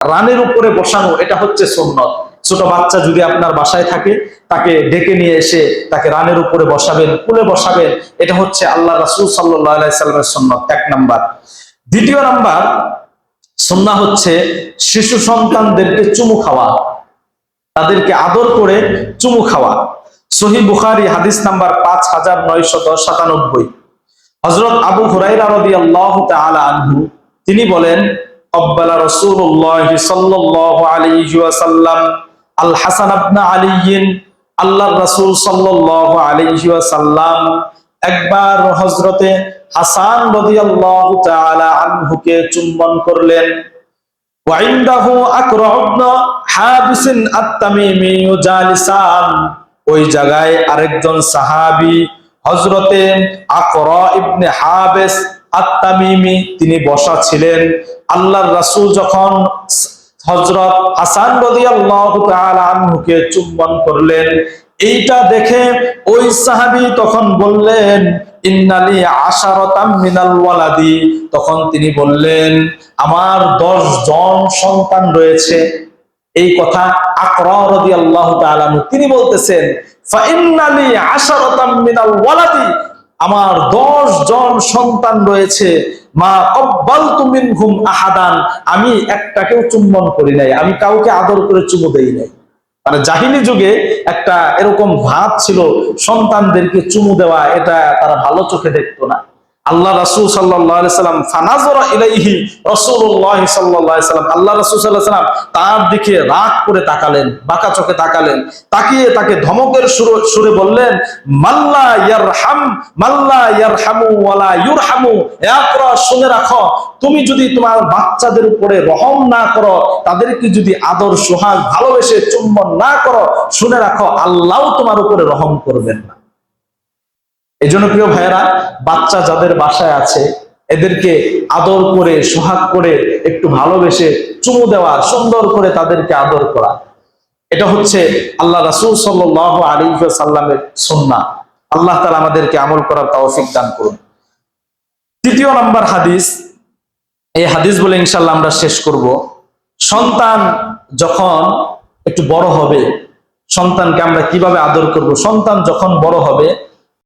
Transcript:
রানের উপরে বসানো, এটা হচ্ছে সুন্নত। ছোট বাচ্চা যদি আপনার বাসায় থাকে, তাকে ডেকে নিয়ে এসে তাকে রানের উপরে বসাবেন, কুলে বসাবেন, এটা হচ্ছে আল্লাহ রাসুল সাল্লামের সুন্নত, এক নাম্বার। দ্বিতীয় নাম্বার সুন্না হচ্ছে শিশু সন্তানদেরকে চুমু খাওয়া, তাদেরকে আদর করে চুমু খাওয়া। সহি বুখারি হাদিস নাম্বার পাঁচ হাজার নয়শত সাতানব্বই। হজরত আবু আনহু, তিনি বলেন অব্বালা রসুল্লাহ সাল্লাল্লাহু আলাইহি ওয়াসাল্লাম আল হাসান আবনা আলিয়িন আল্লাহর রাসূল সাল্লাল্লাহু আলাইহি ওয়াসাল্লাম একবার হযরতে হাসান রাদিয়াল্লাহু তাআলা আনহুকে চুম্বন করলেন وعنده أكرع بن حابس التميمي جالسان ওই জায়গায় আরেকজন সাহাবী হযরতে আকরা ইবনে হাবেস আত-তামিমি তিনি বসা ছিলেন। আল্লাহর রাসূল যখন হযরত হাসান আনহুকে চুম্বন করলেন, এইটা দেখে ওই সাহাবী তখন বললেন, ইন্নালি আশারাতাম মিনাল ওয়ালাদি। তখন তিনি বললেন, আমার দশ জন সন্তান রয়েছে। এই কথা আকরা আনহু, তিনি বলতেছেন ফাইন্নালি আশারাতাম মিনাল ওয়ালাদি। আমার দশ জন সন্তান রয়েছে। মা কব্বাল তুমিন ঘুম আহাদান। আমি একটাকেও চুম্বন করি নাই, আমি কাউকে আদর করে চুমু দেই নাই। মানে জাহিনী যুগে একটা এরকম ভাব ছিল, সন্তানদেরকে চুমু দেওয়া, এটা তারা ভালো চোখে দেখতো না। আল্লাহ রাসূল সাল্লাম ইলাইহি সাল্লাল্লাহু সাল্লাম, আল্লাহ রাসূল তার দিকে রাগ করে তাকালেন, বাঁকা চোখে তাকালেন, তাকিয়ে তাকে ধমকের সুরে বললেন মাল্লা ইয়ারহাম মাল্লা ইয়ারহামু ওয়ালা ইউরহামু ইকরা শুনে রাখো, তুমি যদি তোমার বাচ্চাদের উপরে রহম না করো, তাদেরকে যদি আদর, সোহাগ, ভালোবেসে চুম্বন না করো, শুনে রাখো, আল্লাহ তোমার উপরে রহম করবেন না। এই জন্য প্রিয় ভাইয়েরা, বাচ্চা যাদের বাসায় আছে, এদেরকে আদর করে, সোহাগ করে, একটু ভালোবেসে চুমু দেওয়া, সুন্দর করে তাদেরকে আদর করা। এটা হচ্ছে আল্লাহ রাসুল সাল্লাহ আলী সাল্লামের সন্না আল্লাহ তালা আমাদেরকে আমল করার তৌফিক দান করুন। তৃতীয় নাম্বার হাদিস। এই হাদিস বলে ইনশাল্লাহ আমরা শেষ করব। সন্তান যখন একটু বড় হবে, সন্তানকে আমরা কীভাবে আদর করব? সন্তান যখন বড় হবে